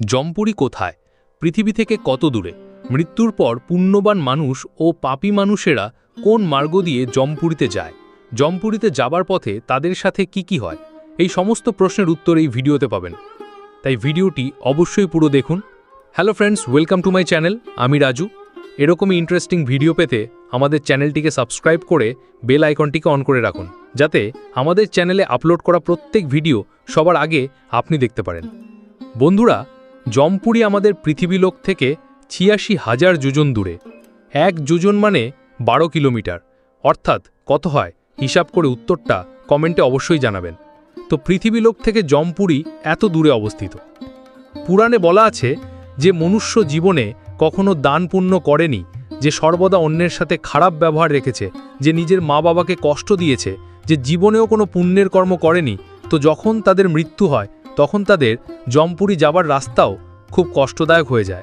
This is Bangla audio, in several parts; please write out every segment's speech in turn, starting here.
জমপুরি কোথায়? পৃথিবী থেকে কত দূরে? মৃত্যুর পর পুণ্যবান মানুষ ও পাপী মানুষেরা কোন মার্গ দিয়ে জমপুরিতে যায়? জমপুরিতে যাবার পথে তাদের সাথে কি কি হয়? এই সমস্ত প্রশ্নের উত্তর এই ভিডিওতে পাবেন। তাই ভিডিওটি অবশ্যই পুরো দেখুন। Hello friends welcome to my channel আমি রাজু। এরকমই ইন্টারেস্টিং ভিডিও পেতে আমাদের চ্যানেলটিকে সাবস্ক্রাইব করে বেল আইকনটিকে অন করে রাখুন, যাতে আমাদের চ্যানেলে আপলোড করা প্রত্যেক ভিডিও সবার আগে আপনি দেখতে পারেন। বন্ধুরা জমপুরি আমাদের পৃথিবীলোক থেকে ছিয়াশি হাজার যোজন দূরে। এক যোজন মানে বারো কিলোমিটার। অর্থাৎ কত হয়? হিসাব করে উত্তরটা কমেন্টে অবশ্যই জানাবেন। তো পৃথিবীলোক থেকে জমপুরি এত দূরে অবস্থিত। পুরাণে বলা আছে যে মনুষ্য জীবনে কখনো দান পুণ্য করেনি, যে সর্বদা অন্যের সাথে খারাপ ব্যবহার রেখেছে, যে নিজের মা বাবাকে কষ্ট দিয়েছে, যে জীবনেও কোনো পুণ্যের কর্ম করেনি, তো যখন তাদের মৃত্যু হয় তখন তাদের জমপুরি যাবার রাস্তাও খুব কষ্টদায়ক হয়ে যায়।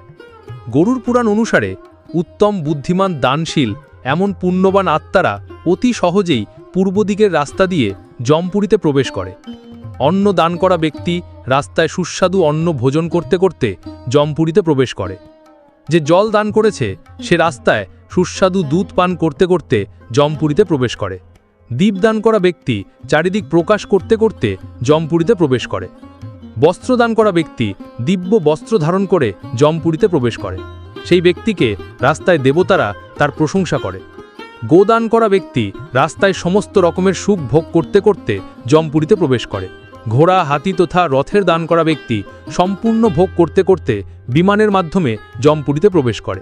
গরুর পুরাণ অনুসারে উত্তম, বুদ্ধিমান, দানশীল, এমন পুণ্যবান আত্মারা অতি সহজেই পূর্ব দিকের রাস্তা দিয়ে জমপুরিতে প্রবেশ করে। অন্ন দান করা ব্যক্তি রাস্তায় সুস্বাদু অন্ন ভোজন করতে করতে জমপুরিতে প্রবেশ করে। যে জল দান করেছে, সে রাস্তায় সুস্বাদু দুধ পান করতে করতে জমপুরিতে প্রবেশ করে। দীপ দান করা ব্যক্তি চারিদিক প্রকাশ করতে করতে জমপুরিতে প্রবেশ করে। বস্ত্র দান করা ব্যক্তি দিব্য বস্ত্র ধারণ করে জমপুরিতে প্রবেশ করে। সেই ব্যক্তিকে রাস্তায় দেবতারা তার প্রশংসা করে। গোদান করা ব্যক্তি রাস্তায় সমস্ত রকমের সুখ ভোগ করতে করতে জমপুরিতে প্রবেশ করে। ঘোড়া, হাতি তথা রথের দান করা ব্যক্তি সম্পূর্ণ ভোগ করতে করতে বিমানের মাধ্যমে জমপুরিতে প্রবেশ করে।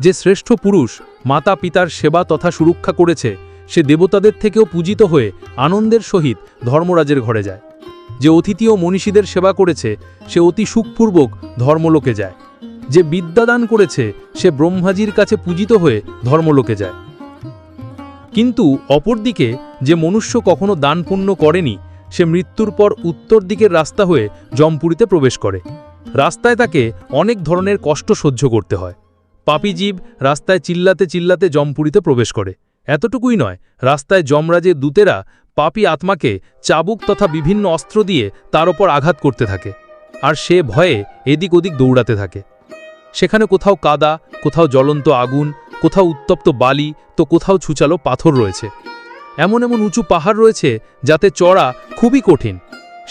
যে শ্রেষ্ঠ পুরুষ মাতা পিতার সেবা তথা সুরক্ষা করেছে সে দেবতাদের থেকেও পূজিত হয়ে আনন্দের সহিত ধর্মরাজের ঘরে যায়। যে অতিথি ও মনীষীদের সেবা করেছে, সে অতি সুখপূর্বক ধর্মলোকে যায়। যে বিদ্যাদান করেছে, সে ব্রহ্মাজির কাছে পূজিত হয়ে ধর্মলোকে যায়। কিন্তু অপরদিকে যে মনুষ্য কখনো দান পুণ্য করেনি, সে মৃত্যুর পর উত্তর দিকের রাস্তা হয়ে জমপুরিতে প্রবেশ করে। রাস্তায় তাকে অনেক ধরনের কষ্ট সহ্য করতে হয়। পাপী জীব রাস্তায় চিল্লাতে চিল্লাতে জমপুরিতে প্রবেশ করে। এতটুকুই নয়, রাস্তায় যমরাজের দূতেরা পাপি আত্মাকে চাবুক তথা বিভিন্ন অস্ত্র দিয়ে তার ওপর আঘাত করতে থাকে, আর সে ভয়ে এদিক ওদিক দৌড়াতে থাকে। সেখানে কোথাও কাদা, কোথাও জ্বলন্ত আগুন, কোথাও উত্তপ্ত বালি, তো কোথাও ছুচালো পাথর রয়েছে। এমন এমন উঁচু পাহাড় রয়েছে যাতে চড়া খুবই কঠিন।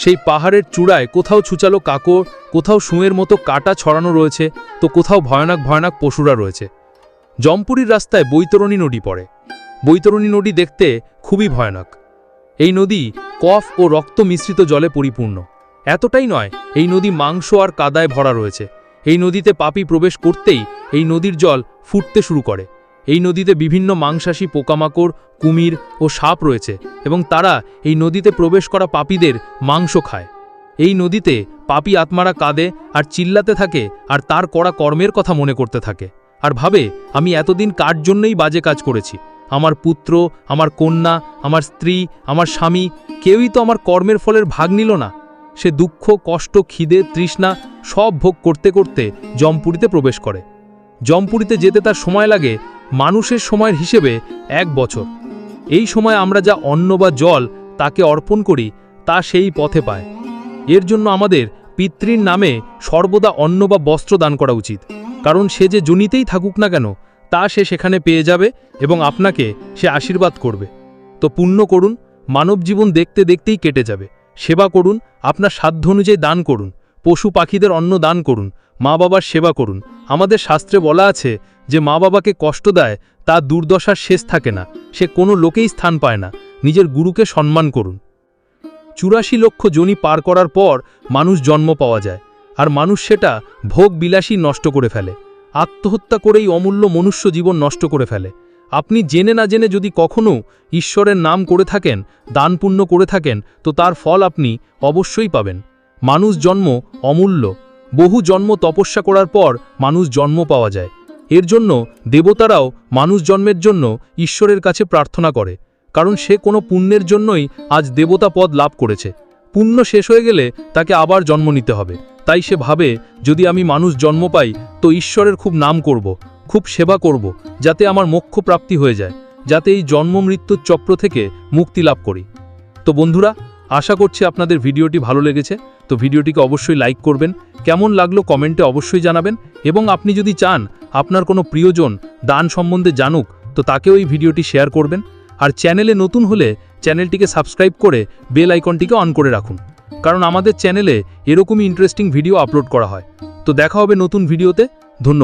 সেই পাহাড়ের চূড়ায় কোথাও ছুচালো কাকর কোথাও শুঁয়ের মতো কাটা ছড়ানো রয়েছে, তো কোথাও ভয়ানক ভয়ানক পশুরা রয়েছে। জমপুরির রাস্তায় বৈতরণী নদী পড়ে। বৈতরণী নদী দেখতে খুবই ভয়ানক। এই নদী কফ ও রক্ত মিশ্রিত জলে পরিপূর্ণ। এতটাই নয়, এই নদী মাংস আর কাদায় ভরা রয়েছে। এই নদীতে পাপি প্রবেশ করতেই এই নদীর জল ফুটতে শুরু করে। এই নদীতে বিভিন্ন মাংসাশী পোকামাকড়, কুমির ও সাপ রয়েছে এবং তারা এই নদীতে প্রবেশ করা পাপীদের মাংস খায়। এই নদীতে পাপী আত্মারা কাঁদে আর চিল্লাতে থাকে আর তার করা কর্মের কথা মনে করতে থাকে। আর ভাবে, আমি এতদিন কার জন্যই বাজে কাজ করেছি? আমার পুত্র, আমার কন্যা, আমার স্ত্রী, আমার স্বামী, কেউই তো আমার কর্মের ফলের ভাগ নিল না। সে দুঃখ, কষ্ট, খিদে, তৃষ্ণা সব ভোগ করতে করতে জমপুরিতে প্রবেশ করে। জমপুরিতে যেতে তার সময় লাগে মানুষের সময়ের হিসেবে এক বছর। এই সময় আমরা যা অন্ন বা জল তাকে অর্পণ করি, তা সেই পথে পায়। এর জন্য আমাদের পিতৃর নামে সর্বদা অন্ন বা বস্ত্র দান করা উচিত। কারণ সে যে জনিতেই থাকুক না কেন তা সে সেখানে পেয়ে যাবে এবং আপনাকে সে আশীর্বাদ করবে। তো পুণ্য করুন, মানব জীবন দেখতে দেখতেই কেটে যাবে। সেবা করুন, আপনার সাধ্য অনুযায়ী দান করুন, পশু পাখিদের অন্ন দান করুন, মা বাবার সেবা করুন। আমাদের শাস্ত্রে বলা আছে যে মা বাবাকে কষ্ট দেয়, তা দুর্দশার শেষ থাকে না, সে কোনো লোকেই স্থান পায় না, নিজের গুরুকে সম্মান করুন। চুরাশি লক্ষ জনি পার করার পর মানুষ জন্ম পাওয়া যায়, আর মানুষ সেটা ভোগ বিলাসী নষ্ট করে ফেলে। আত্মহত্যা করেই অমূল্য মনুষ্য জীবন নষ্ট করে ফেলে। আপনি জেনে না জেনে যদি কখনও ঈশ্বরের নাম করে থাকেন, দান পুণ্য করে থাকেন, তো তার ফল আপনি অবশ্যই পাবেন। মানুষ জন্ম অমূল্য। বহু জন্ম তপস্যা করার পর মানুষ জন্ম পাওয়া যায়। এর জন্য দেবতারাও মানুষ জন্মের জন্য ঈশ্বরের কাছে প্রার্থনা করে, কারণ সে কোনো পুণ্যের জন্যই আজ দেবতা পদ লাভ করেছে। পুণ্য শেষ হয়ে গেলে তাকে আবার জন্ম নিতে হবে। তাই সে ভাবে, যদি আমি মানুষ জন্ম পাই, তো ঈশ্বরের খুব নাম করব, খুব সেবা করব, যাতে আমার মোক্ষ প্রাপ্তি হয়ে যায়, যাতে এই জন্ম মৃত্যুর চক্র থেকে মুক্তি লাভ করি। তো বন্ধুরা, আশা করছি আপনাদের ভিডিওটি ভালো লেগেছে। তো ভিডিওটিকে অবশ্যই লাইক করবেন, কেমন লাগল কমেন্টে অবশ্যই জানাবেন, এবং আপনি যদি চান আপনার কোনো প্রিয়জন দান সম্বন্ধে জানুক, তো তাকেও এই ভিডিওটি শেয়ার করবেন। আর চ্যানেলে নতুন হলে চ্যানেলটিকে সাবস্ক্রাইব করে বেল আইকনটিকে অন করে রাখুন। কারণ আমাদের চ্যানেলে এরকমই ইন্টারেস্টিং ভিডিও আপলোড করা হয়। তো দেখা হবে নতুন ভিডিওতে ধন্যবাদ।